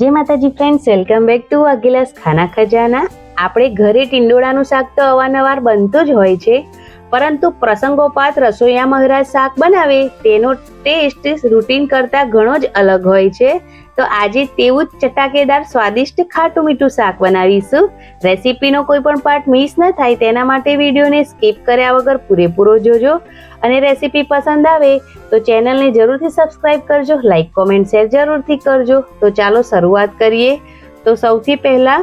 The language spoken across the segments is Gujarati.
જય માતાજી friends welcome back to Agilas Khana Khajana. આપણે ઘરે ટિંડોળાનું શાક તો અવારનવાર બનતું જ હોય છે, પરંતુ પ્રસંગોપાત રસોઈયા મહારાજ શાક બનાવે તેનો ટેસ્ટ રૂટીન કરતાં ઘણો જ અલગ હોય છે. તો આજે તેવું જ ચટાકેદાર સ્વાદિષ્ટ ખાટું મીઠું શાક બનાવીશું. રેસીપીનો કોઈ પણ પાર્ટ મિસ ન થાય તેના માટે વિડીયોને સ્કીપ કર્યા વગર પૂરેપૂરો જોજો. અને રેસીપી પસંદ આવે તો ચેનલને જરૂરથી સબસ્ક્રાઇબ કરજો લાઇક કોમેન્ટ શેર જરૂરથી કરજો. તો ચાલો શરૂઆત કરીએ. તો સૌથી પહેલા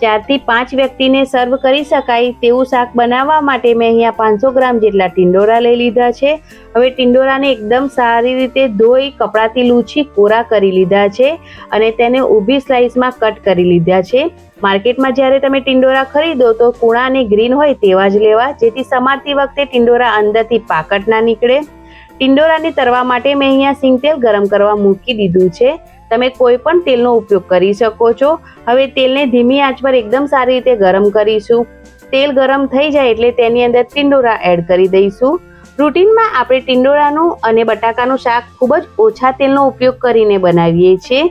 ચારથી પાંચ વ્યક્તિને સર્વ કરી શકાય તેવું શાક બનાવવા માટે મેં અહીંયા પાંચસો ગ્રામ જેટલા ટિંડોરા લઈ લીધા છે. હવે ટિંડોરાને એકદમ સારી રીતે ધોઈ, કપડાથી લૂછી, કોરા કરી લીધા છે અને તેને ઊભી સ્લાઇસમાં કટ કરી લીધા છે. માર્કેટમાં જ્યારે તમે ટિંડોરા ખરીદો તો કૂણા અને ગ્રીન હોય તેવા જ લેવા, જેથી સમારતી વખતે ટિંડોરા અંદરથી પાકટ ના નીકળે. ટિંડોરાને તરવા માટે મેં અહીંયા સિંગ તેલ ગરમ કરવા મૂકી દીધું છે. તમે કોઈ પણ તેલનો ઉપયોગ કરી શકો છો. હવે તેલને ધીમી આંચ પર એકદમ સારી રીતે ગરમ કરીશું. તેલ ગરમ થઈ જાય એટલે તેની અંદર ટિંડોરા એડ કરી દઈશું. રૂટીનમાં આપણે ટિંડોરાનું અને બટાકાનું શાક ખૂબ જ ઓછા તેલનો ઉપયોગ કરીને બનાવીએ છીએ.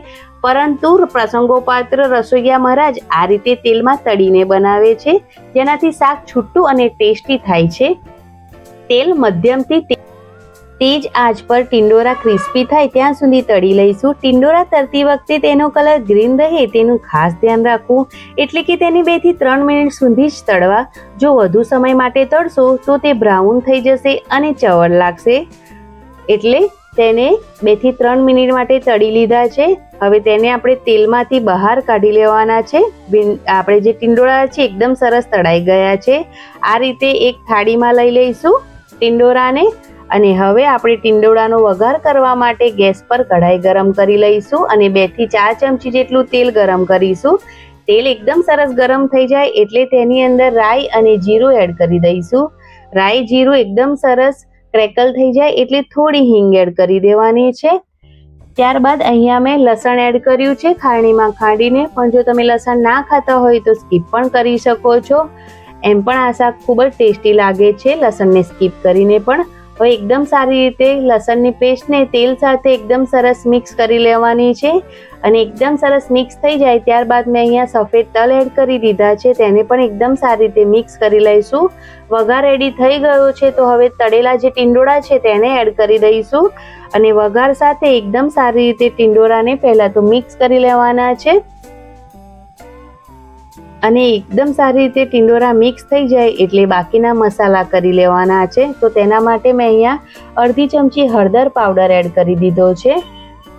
પરંતુ પ્રસંગોપાત્ર રસોઈયા મહારાજ આ રીતે તેલમાં તળીને બનાવે છે. જેનાથી શાક છૂટું અને ટેસ્ટી થાય છે. તેલ મધ્યમથી તેજ આંચ પર ટિંડોરા ક્રિસ્પી થાય ત્યાં સુધી તળી લઈશું. ટિંડોરા તરતી વખતે તેનો કલર ગ્રીન રહે તેનું ખાસ ધ્યાન રાખવું. એટલે કે તેને બેથી ત્રણ મિનિટ સુધી જ તળવા. જો વધુ સમય માટે તળશો તો તે બ્રાઉન થઈ જશે અને ચવળ લાગશે. એટલે તેને બેથી ત્રણ મિનિટ માટે તળી લીધા છે. હવે તેને આપણે તેલમાંથી બહાર કાઢી લેવાના છે. આપણે જે ટિંડોળા છે એકદમ સરસ તળાઈ ગયા છે. આ રીતે એક થાળીમાં લઈ લઈશું ટિંડોરાને. અને હવે આપણે ટિંડોળાનો વઘાર કરવા માટે ગેસ પર કઢાઈ ગરમ કરી લઈશું અને બેથી ચાર ચમચી જેટલું તેલ ગરમ કરીશું. તેલ એકદમ સરસ ગરમ થઈ જાય એટલે તેની અંદર રાઈ અને જીરું એડ કરી દઈશું. રાઈ, જીરું એકદમ સરસ ક્રેકલ થઈ જાય એટલે થોડી હિંગ એડ કરી દેવાની છે. ત્યારબાદ અહીંયા મેં લસણ એડ કર્યું છે ખાણીમાં ખાંડીને, પણ જો તમે લસણ ના ખાતા હોય તો સ્કીપ પણ કરી શકો છો. એમ પણ આ શાક ખૂબ જ ટેસ્ટી લાગે છે, લસણને સ્કીપ કરીને પણ. હવે એકદમ સારી રીતે લસણની પેસ્ટને તેલ સાથે એકદમ સરસ મિક્સ કરી લેવાની છે. અને એકદમ સરસ મિક્સ થઈ જાય ત્યારબાદ મેં અહીંયા સફેદ તલ એડ કરી દીધા છે. તેને પણ એકદમ સારી રીતે મિક્સ કરી લઈશું. વઘાર રેડી થઈ ગયો છે તો હવે તળેલા જે ટિંડોળા છે તેને એડ કરી દઈશું. અને વઘાર સાથે એકદમ સારી રીતે ટિંડોળાને પહેલાં તો મિક્સ કરી લેવાના છે. અને એકદમ સારી રીતે ટિંડોરા મિક્સ થઈ જાય એટલે બાકીના મસાલા કરી લેવાના છે, તો તેના માટે મેં અહીંયા અડધી ચમચી હળદર પાવડર એડ કરી દીધો છે.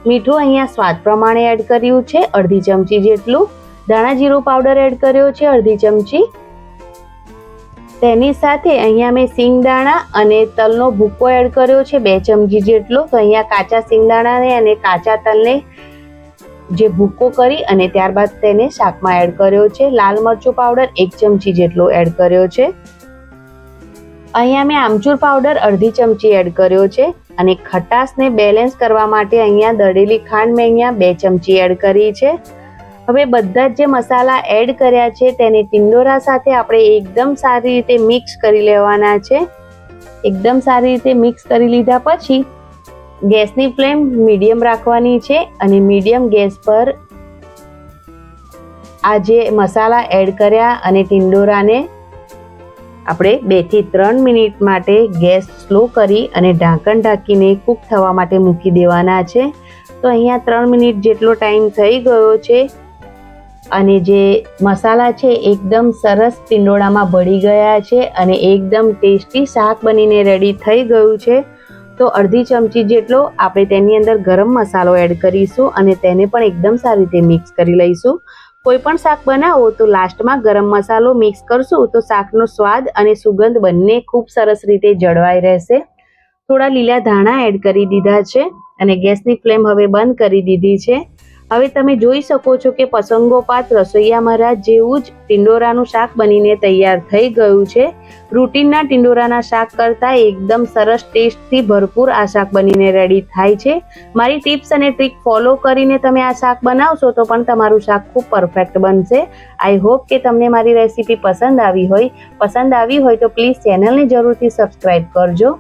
મીઠું અહીંયા સ્વાદ પ્રમાણે એડ કર્યું છે, અડધી ચમચી જેટલું. ધાણા જીરું પાવડર એડ કર્યો છે, અડધી ચમચી. તેની સાથે અહીંયા મેં સિંગદાણા અને તલનો ભૂકો એડ કર્યો છે, બે ચમચી જેટલો. તો અહીંયા કાચા સિંગદાણાને અને કાચા તલને જે ભૂકો કરી અને ત્યારબાદ તેને શાકમાં એડ કર્યો છે. લાલ મરચું પાવડર એક ચમચી જેટલો એડ કર્યો છે. અહીંયા મેં આમચૂર પાવડર અડધી ચમચી એડ કર્યો છે અને ખટાશને બેલેન્સ કરવા માટે અહીંયા દળેલી ખાંડ મેં અહીંયા બે ચમચી એડ કરી છે. હવે બધા જ જે મસાલા એડ કર્યા છે તેને ટિંડોરા સાથે આપણે એકદમ સારી રીતે મિક્સ કરી લેવાના છે. એકદમ સારી રીતે મિક્સ કરી લીધા પછી ગેસની ફ્લેમ મીડિયમ રાખવાની છે અને મીડિયમ ગેસ પર આ જે મસાલા એડ કર્યા અને ટિંડોરાને આપણે બેથી ત્રણ મિનિટ માટે ગેસ સ્લો કરી અને ઢાંકણ ઢાંકીને કૂક થવા માટે મૂકી દેવાના છે. તો અહીંયા ત્રણ મિનિટ જેટલો ટાઈમ થઈ ગયો છે અને જે મસાલા છે એકદમ સરસ ટિંડોળામાં ભળી ગયા છે અને એકદમ ટેસ્ટી શાક બનીને રેડી થઈ ગયું છે. તો અડધી ચમચી જેટલો આપણે તેની અંદર ગરમ મસાલો એડ કરીશું અને તેને પણ એકદમ સારી રીતે મિક્સ કરી લઈશું. કોઈ પણ શાક બનાવો તો લાસ્ટમાં ગરમ મસાલો મિક્સ કરશું તો શાકનો સ્વાદ અને સુગંધ બંને ખૂબ સરસ રીતે જળવાઈ રહેશે. થોડા લીલા ધાણા એડ કરી દીધા છે અને ગેસની ફ્લેમ હવે બંધ કરી દીધી છે. હવે તમે જોઈ શકો છો કે પસંગોપાત રસોઈયા મહારાજ જેવું જ ટિંડોરાનું શાક બનીને તૈયાર થઈ ગયું છે. રૂટીનના ટિંડોરાના શાક કરતાં એકદમ સરસ ટેસ્ટથી ભરપૂર આ શાક બનીને રેડી થાય છે. મારી ટિપ્સ અને ટ્રીક ફોલો કરીને તમે આ શાક બનાવશો તો પણ તમારું શાક ખૂબ પરફેક્ટ બનશે. આઈ હોપ કે તમને મારી રેસીપી પસંદ આવી હોય. પસંદ આવી હોય તો પ્લીઝ ચેનલને જરૂરથી સબસ્ક્રાઈબ કરજો.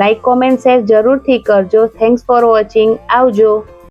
લાઈક કોમેન્ટ શેર જરૂરથી કરજો. થેન્ક્સ ફોર વોચિંગ આવજો.